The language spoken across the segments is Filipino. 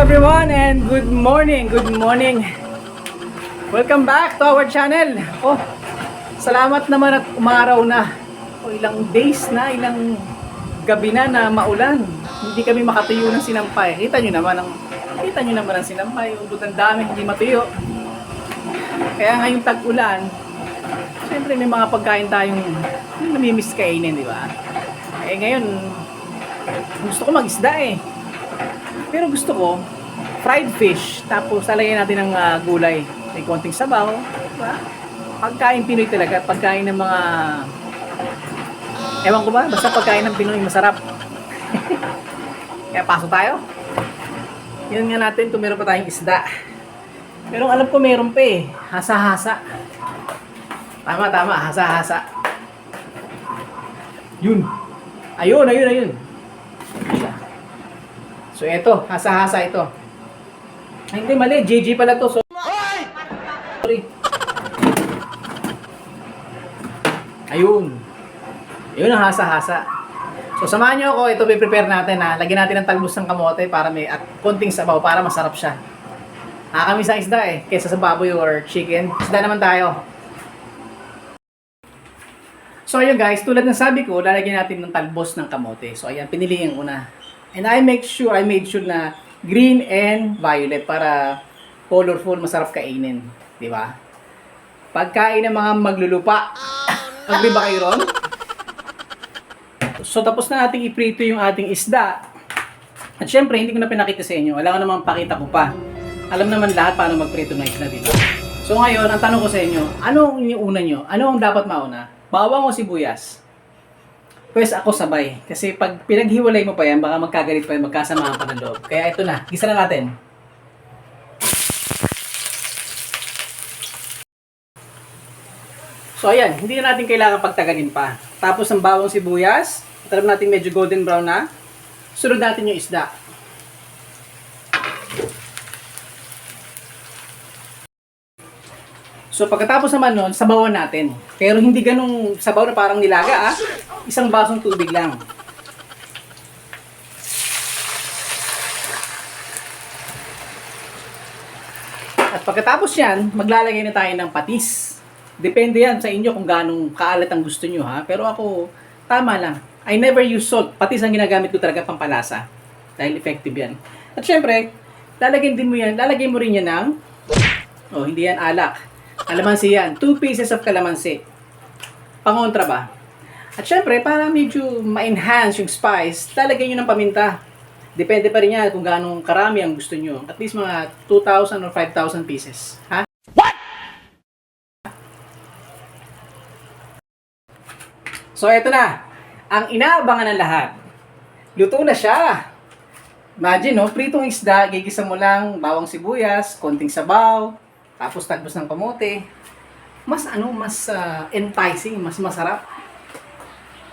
everyone and good morning, good morning. Welcome back to our channel. Oh, salamat naman at umaraw na. O ilang days na, ilang gabi na na maulan. Hindi kami makatuyo ng sinampay. Kita nyo naman ang kita nyo naman ang sinampay. Ubod ang dami, hindi matuyo. Kaya ngayong tag-ulan, Siyempre may mga pagkain tayong namimiss kainin, di ba? Eh ngayon, gusto ko mag-isda eh. Pero gusto ko, fried fish, tapos lalagyan natin ng ah, gulay. May konting sabaw, di ba? Pagkain Pinoy talaga, pagkain ng mga... Ewan ko ba, basta pagkain ng Pinoy masarap. Kaya pasok tayo. Yan nga natin kung meron pa tayong isda. Pero alam ko meron pa eh. Hasa-hasa. Tama, tama. Hasa-hasa. Yun. Ayun, ayun, ayun. So, eto. Hasa-hasa ito. Ay, hindi, mali. JG pala to. So, sorry. Ayun. Ayun ang hasa-hasa. So, samahan nyo ako. Ito, prepare natin ha. Lagyan natin ng talbos ng kamote para may at konting sabaw para masarap siya. Nakakamiss ang isda eh. Kesa sa baboy or chicken. Isda naman tayo. So ayun guys, tulad ng sabi ko, lalagyan natin ng talbos ng kamote. So ayan, pinili yung una. And I make sure, I made sure na green and violet para colorful, masarap kainin. Di ba? Pagkain ng mga maglulupa. Agree ba kayo ron? So tapos na nating iprito yung ating isda. At syempre, hindi ko na pinakita sa inyo. Wala ko namang pakita ko pa. Alam naman lahat paano magprito ng isda, di ba? So ngayon, ang tanong ko sa inyo, ano ang una nyo? Ano ang dapat mauna? Bawang o sibuyas? Pwes ako sabay. Kasi pag pinaghiwalay mo pa yan, baka magkagalit pa yan, magkasamahan pa ng loob. Kaya ito na, gisa na natin. So ayan, hindi na natin kailangan pagtagalin pa. Tapos ang bawang sibuyas, alam natin medyo golden brown na. Sunod natin yung isda. So pagkatapos naman nun, sabawan natin. Pero hindi ganung sabaw na parang nilaga ah. Isang basong tubig lang. At pagkatapos yan, maglalagay na tayo ng patis. Depende yan sa inyo kung ganong kaalat ang gusto nyo ha. Pero ako, tama lang. I never use salt. Patis ang ginagamit ko talaga pampalasa. Dahil effective yan. At syempre, lalagyan din mo yan, lalagyan mo rin yan ng, oh, hindi yan alak. Kalamansi yan. Two pieces of kalamansi. Pangontra ba? At syempre, para medyo ma-enhance yung spice, lalagyan nyo ng paminta. Depende pa rin yan kung gaano karami ang gusto nyo. At least mga 2,000 or 5,000 pieces. Ha? What? So, eto na. Ang inaabangan ng lahat. Luto na siya. Imagine, no? Pritong isda, gigisa mo lang, bawang sibuyas, konting sabaw, tapos tagbos ng kamote. Mas ano, mas ah, enticing, mas masarap.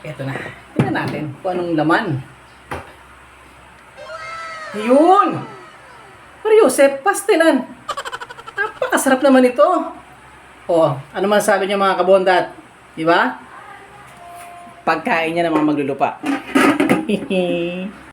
Eto na. Tingnan natin kung anong laman. Yun! Mario Joseph, pastelan. Napakasarap naman ito. Oh, ano man sabi niyo mga kabondat? Di ba? Pagkain niya ng mga maglulupa.